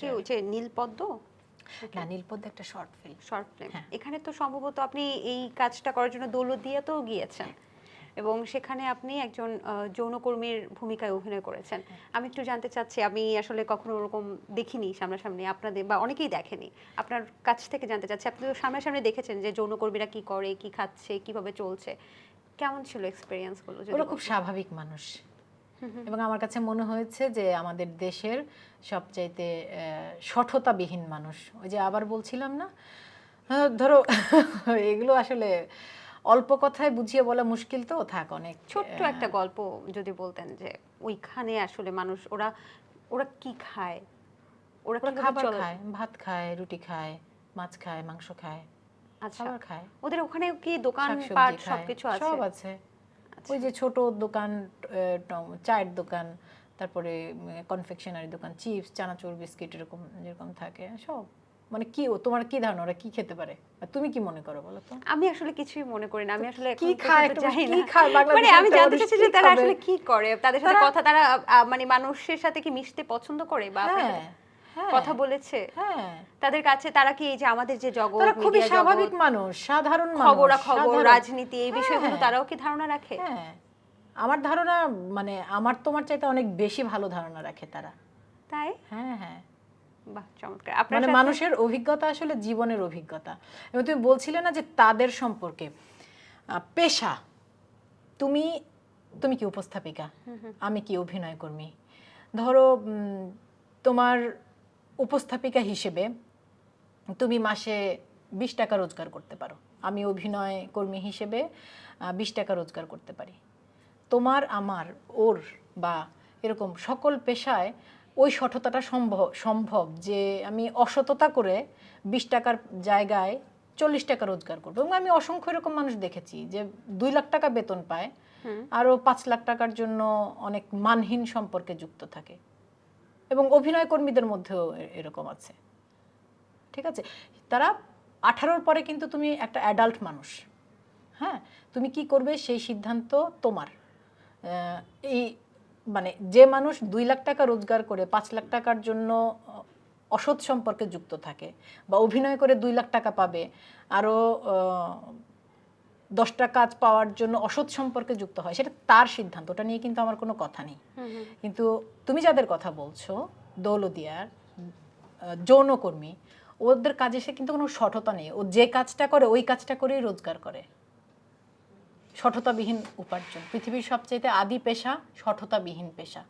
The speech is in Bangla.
কি ওই যে নীলপদ্ম? না নীলপদ্ম একটা শর্ট ফিল্ম শর্ট ফিল্ম হ্যাঁ। এখানে তো সম্ভবত আপনি এই কাজটা করার জন্য দৌলতদিয়াতেও গিয়েছেন। এবং সেখানে আপনি একজন যৌনকর্মীর ভূমিকায় অভিনয় করেছেন। হ্যাঁ। আমি একটু জানতে চাচ্ছি আমি আসলে কখনো ওরকম দেখিনি সামনাসামনি আপনাদের বা অনেকেই দেখেনি। আপনার কাছ থেকে জানতে চাচ্ছি আপনি তো সামনাসামনি দেখেছেন যে যৌনকর্মীরা কি করে কি খাচ্ছে কীভাবে চলছে। কেমন ছিল এক্সপিরিয়েন্সগুলো ওরা খুব স্বাভাবিক মানুষ। এবং আমার কাছে মনে হয়েছে যে আমাদের দেশের সবচাইতে সঠতাবিহীন মানুষ। ওই যে আবার বলছিলাম না? ধরো এগুলো আসলে অল্প কথায় বুঝিয়ে বলা মুশকিল তো থাক অনেক ছোট্ট একটা গল্প যদি বলতেন যে ওইখানে আসলে মানুষ ওরা ওরা কি খায়? ওরা খাবার খায় ভাত খায় রুটি খায় মাছ খায় মাংস খায় আচ্ছা। খায়। ওদের ওখানে কি দোকান পাট সবকিছু আছে? সব আছে। ওই যে ছোট দোকান চায়ের দোকান তারপরে কনফেকশনারি দোকান চিপস চানাচুর বিস্কিট এরকম যেরকম থাকে সব। মানে কি ও তোমার কি ধারণা? ওরা কি খেতে পারে? তুমি কি মনে করো বলো তো? আমি আসলে কিছুই মনে করি না। আমি আসলে কি খায় জানি কি না। মানে আমি জানতে চাচ্ছি যে তারা আসলে কি করে? তাদের সাথে কথা তারা মানে মানুষের সাথে কি মিশতে পছন্দ করে বা হ্যাঁ। কথা বলেছে। হ্যাঁ। তাদের কাছে তারা কি এই যে আমাদের যে জগৎ তারা খুবই স্বাভাবিক মানুষ সাধারণ খবরা খবর রাজনীতি এই বিষয়গুলো হ্যাঁ। তারাও কি ধারণা রাখে? হ্যাঁ। আমার ধারণা মানে আমার তোমার চাইতে অনেক বেশি ভালো ধারণা রাখে তারা। তাই? হ্যাঁ হ্যাঁ। বাহ চমৎকার। মানে মানুষের অভিজ্ঞতা আসলে জীবনের অভিজ্ঞতা। এবং তুমি বলছিলে না যে তাদের সম্পর্কে। পেশা। তুমি তুমি কি উপস্থাপিকা? আমি কি অভিনয় কর্মী ধরো তোমার উপস্থাপিকা হিসেবে তুমি মাসে বিশ টাকা রোজগার করতে পারো। আমি অভিনয় কর্মী হিসেবে বিশ টাকা রোজগার করতে পারি। তোমার আমার ওর বা এরকম সকল পেশায় ওই সঠতাটা সম্ভব সম্ভব যে আমি অসততা করে বিশ টাকার জায়গায় চল্লিশ টাকা রোজগার করব। এবং আমি অসংখ্য এরকম মানুষ দেখেছি যে দুই লাখ টাকা বেতন পায় আরও পাঁচ লাখ টাকার জন্য অনেক মানহীন সম্পর্কে যুক্ত থাকে। এবং অভিনয় কর্মীদের মধ্যেও এরকম আছে। ঠিক আছে? তারা আঠারোর পরে কিন্তু তুমি একটা অ্যাডাল্ট মানুষ। হ্যাঁ? তুমি কি করবে? সেই সিদ্ধান্ত তোমার। এই মানে যে মানুষ দুই লাখ টাকা রোজগার করে, পাঁচ লাখ টাকার জন্য অসৎ সম্পর্কে যুক্ত থাকে বা অভিনয় করে দুই লাখ টাকা পাবে, আরও দশটা কাজ পাওয়ার জন্য অসৎ সম্পর্কে যুক্ত হয় সেটা তার সিদ্ধান্ত ওটা নিয়ে কিন্তু আমার কোনো কথা নেই। কিন্তু তুমি যাদের কথা বলছো দৌলদিয়ার যৌনকর্মী ওদের কাজে সে কিন্তু কোনো সঠতা নেই। ও যে কাজটা করে ওই কাজটা করেই রোজগার করে। সঠতাবিহীন উপার্জন পৃথিবীর সবচেয়ে আদি পেশা সঠতাবিহীন পেশা।